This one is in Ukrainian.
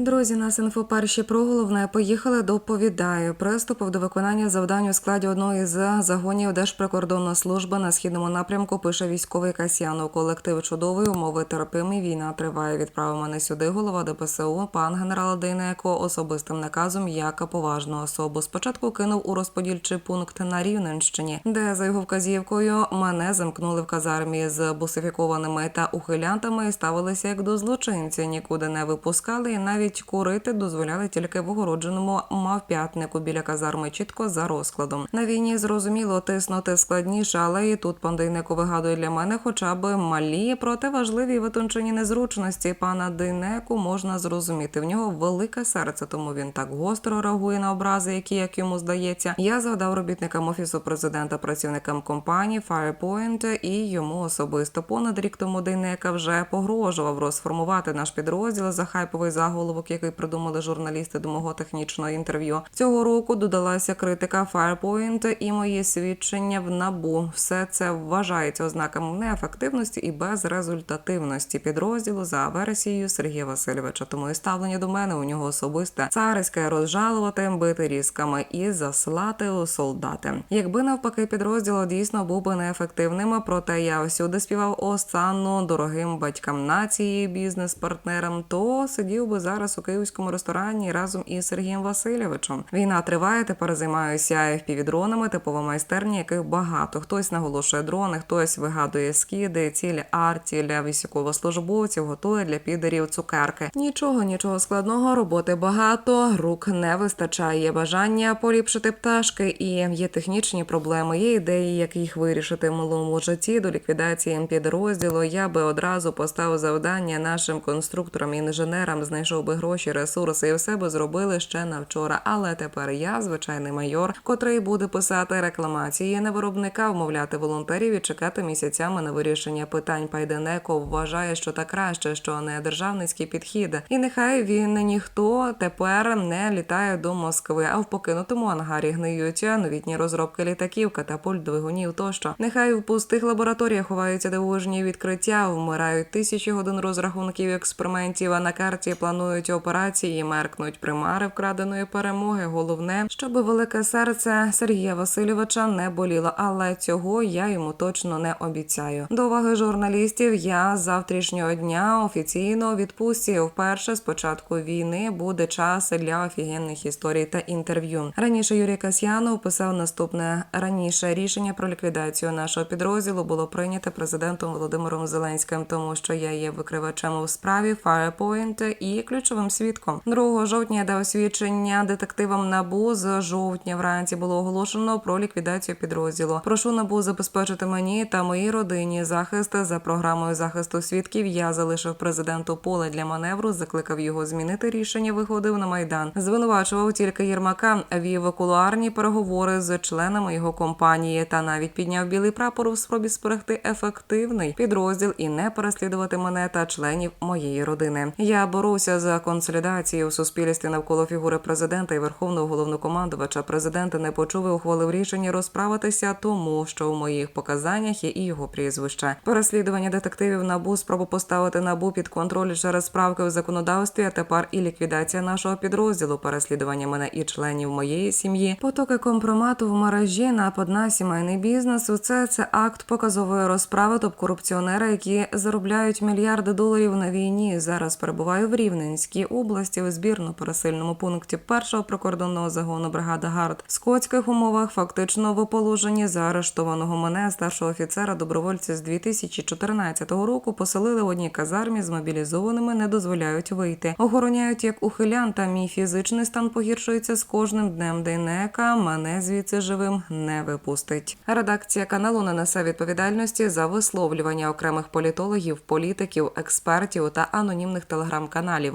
Друзі, нас інфо перші про головне поїхали. Доповідаю. Приступив до виконання завдань у складі одного із загонів Держприкордонної служби на східному напрямку. Пише військовий Касьянов. Колектив чудовий, умови терпимі. Війна триває. Відправив мене сюди. Голова ДПСУ, пан генерал Дейнеко, особистим наказом як поважну особу. Спочатку кинув у розподільчий пункт на Рівненщині, де за його вказівкою мене замкнули в казармі з бусифікованими та ухилянтами і ставилися як до злочинця. Нікуди не випускали і навіть курити дозволяли тільки в огородженому мавп'ятнику біля казарми, чітко за розкладом. На війні зрозуміло тиснути складніше, але і тут пан Дейнеко вигадує для мене хоча б малі, проте важливі витончені незручності пана Дейнеку можна зрозуміти. В нього велике серце, тому він так гостро реагує на образи, які як йому здається. Я згадав робітникам офісу президента, працівникам компанії Firepoint і йому особисто. Понад рік тому Дейнека вже погрожував розформувати наш підрозділ за хайповий заголовок, який придумали журналісти до мого технічного інтерв'ю. Цього року додалася критика Firepoint і мої свідчення в набу. Все це вважається ознаками неефективності і безрезультативності підрозділу за версією Сергія Васильовича. Тому і ставлення до мене у нього особисте царське розжалувати, бити різками і заслати у солдати. Якби навпаки підрозділ дійсно був би неефективним, проте я всюди співав останну дорогим батькам нації, бізнес-партнерам, то сидів би зараз у київському ресторані разом із Сергієм Васильовичем. Війна триває. Тепер займаюся FPV-дронами, типова майстерня, яких багато. Хтось наголошує дрони, хтось вигадує скиди, цілі арті для військовослужбовців, готує для підерів цукерки. Нічого, нічого складного, роботи багато, рук не вистачає. Бажання поліпшити пташки, і є технічні проблеми. Є ідеї, як їх вирішити в малому житті. До ліквідації підрозділу я би одразу поставив завдання нашим конструкторам і інженерам, знайшов би гроші, ресурси, і все би зробили ще на вчора. Але тепер я, звичайний майор, котрий буде писати рекламації на виробника, вмовляти волонтерів і чекати місяцями на вирішення питань. Пайденеко вважає, що так краще, що не державницький підхід. І нехай він ніхто тепер не літає до Москви, а в покинутому ангарі гниють новітні розробки літаків, катапульт, двигунів тощо. Нехай в пустих лабораторіях ховаються дивовижні відкриття, вмирають тисячі годин розрахунків експериментів. А на карті планують операції, меркнуть примари вкраденої перемоги. Головне, щоб велике серце Сергія Васильовича не боліло, але цього я йому точно не обіцяю. До уваги журналістів я з завтрашнього дня офіційно відпустці. Вперше з початку війни буде час для офігенних історій та інтерв'ю. Раніше Юрій Касьянов писав наступне раніше рішення про ліквідацію нашого підрозділу було прийнято президентом Володимиром Зеленським, тому що я є викривачем у справі Firepoint і ключовим свідком. 2 жовтня я дав свідчення детективам НАБУ. З жовтня вранці було оголошено про ліквідацію підрозділу. Прошу НАБУ забезпечити мені та моїй родині захист за програмою захисту свідків. Я залишив президенту поле для маневру, закликав його змінити рішення. Виходив на майдан. Звинувачував тільки Єрмака. Вів кулуарні переговори з членами його компанії та навіть підняв білий прапор у спробі зберегти ефективний підрозділ і не переслідувати мене та членів моєї родини. Я боруся за консолідацію у суспільстві навколо фігури президента і верховного головнокомандувача. Президент не почув і ухвалив рішення розправитися, тому що у моїх показаннях є і його прізвище. Переслідування детективів набу спробу поставити набу під контроль через справки в законодавстві. А тепер і ліквідація нашого підрозділу, переслідування мене і членів моєї сім'ї, потоки компромату в мережі, напад на сімейний бізнес. Усе це акт показової розправи топ-корупціонера, які заробляють мільярди доларів на війні. Зараз перебуваю в Рівненській області у збірно-пересильному пункті першого прикордонного загону бригада ГАРД. В скотських умовах фактично в положенні заарештованого мене старшого офіцера добровольці з 2014 року поселили в одній казармі з мобілізованими, не дозволяють вийти. Охороняють як ухилянта. Мій фізичний стан погіршується з кожним днем. Дейнека мене звідси живим не випустить. Редакція каналу не несе відповідальності за висловлювання окремих політологів, політиків, експертів та анонімних телеграм-каналів.